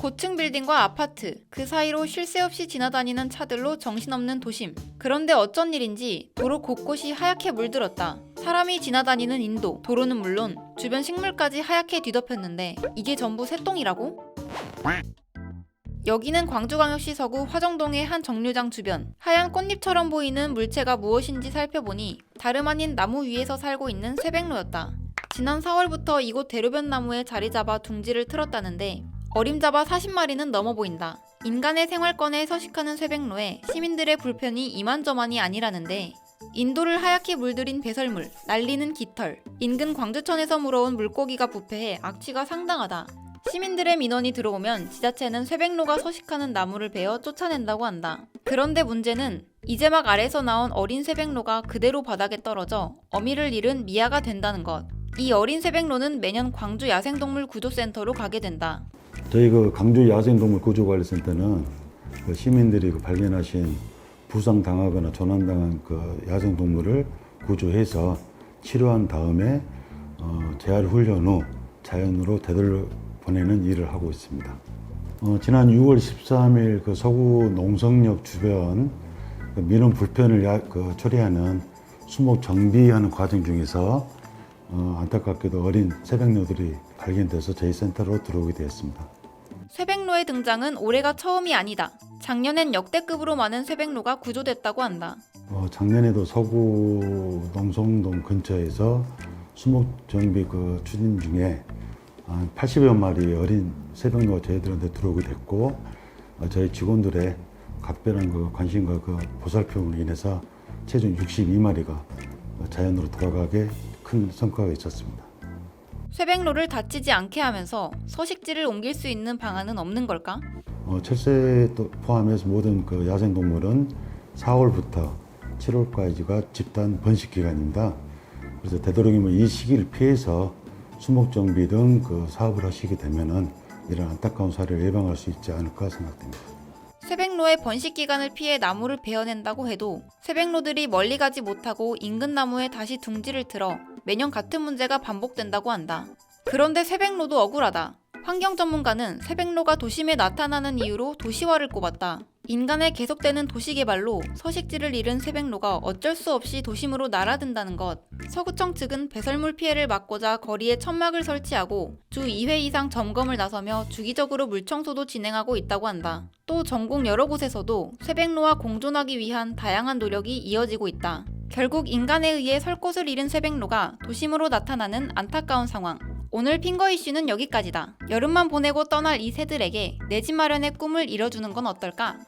고층 빌딩과 아파트, 그 사이로 쉴 새 없이 지나다니는 차들로 정신없는 도심. 그런데 어쩐 일인지 도로 곳곳이 하얗게 물들었다. 사람이 지나다니는 인도, 도로는 물론 주변 식물까지 하얗게 뒤덮였는데 이게 전부 새똥이라고? 여기는 광주광역시 서구 화정동의 한 정류장 주변. 하얀 꽃잎처럼 보이는 물체가 무엇인지 살펴보니 다름 아닌 나무 위에서 살고 있는 새백로였다. 지난 4월부터 이곳 대로변 나무에 자리 잡아 둥지를 틀었다는데 어림잡아 40마리는 넘어 보인다. 인간의 생활권에 서식하는 쇠백로에 시민들의 불편이 이만저만이 아니라는데 인도를 하얗게 물들인 배설물, 날리는 깃털, 인근 광주천에서 물어온 물고기가 부패해 악취가 상당하다. 시민들의 민원이 들어오면 지자체는 쇠백로가 서식하는 나무를 베어 쫓아낸다고 한다. 그런데 문제는 이제 막 아래서 나온 어린 쇠백로가 그대로 바닥에 떨어져 어미를 잃은 미아가 된다는 것. 이 어린 쇠백로는 매년 광주 야생동물 구조센터로 가게 된다. 저희 그 강주 야생동물 구조관리센터는 그 시민들이 그 발견하신 부상 당하거나 조난당한 그 야생동물을 구조해서 치료한 다음에 어, 재활 훈련 후 자연으로 되돌려 보내는 일을 하고 있습니다. 어, 지난 6월 13일 그 서구 농성역 주변 그 민원 불편을 야- 그 처리하는 수목 정비하는 과정 중에서 어, 안타깝게도 어린 새벽녀들이 발견돼서 저희 센터로 들어오게 되었습니다. 쇠백로의 등장은 올해가 처음이 아니다. 작년엔 역대급으로 많은 쇠백로가 구조됐다고 한다. 어, 작년에도 서구 농성동 근처에서 수목 정비 그 추진 중에 한 80여 마리 어린 새벽로가 저희들한테 들어오게 됐고 어, 저희 직원들의 각별한 그 관심과 그 보살핌으로 인해서 최종 62마리가 자연으로 돌아가게 큰 성과가 있었습니다. 쇠백로를 다치지 않게 하면서 서식지를 옮길 수 있는 방안은 없는 걸까? 어, 철새 또 포함해서 모든 그 야생동물은 4월부터 7월까지가 집단 번식 기간입니다. 그래서 되도록이면 이 시기를 피해서 수목 정비 등 그 사업을 하시게 되면은 이런 안타까운 사례를 예방할 수 있지 않을까 생각됩니다. 쇠백로의 번식 기간을 피해 나무를 베어낸다고 해도 쇠백로들이 멀리 가지 못하고 인근 나무에 다시 둥지를 틀어 매년 같은 문제가 반복된다고 한다. 그런데 쇠백로도 억울하다. 환경 전문가는 쇠백로가 도심에 나타나는 이유로 도시화를 꼽았다. 인간의 계속되는 도시 개발로 서식지를 잃은 쇠백로가 어쩔 수 없이 도심으로 날아든다는 것. 서구청 측은 배설물 피해를 막고자 거리에 천막을 설치하고 주 2회 이상 점검을 나서며 주기적으로 물청소도 진행하고 있다고 한다. 또 전국 여러 곳에서도 쇠백로와 공존하기 위한 다양한 노력이 이어지고 있다. 결국 인간에 의해 설 곳을 잃은 쇠백로가 도심으로 나타나는 안타까운 상황. 오늘 핑거 이슈는 여기까지다. 여름만 보내고 떠날 이 새들에게 내 집 마련의 꿈을 이뤄주는 건 어떨까?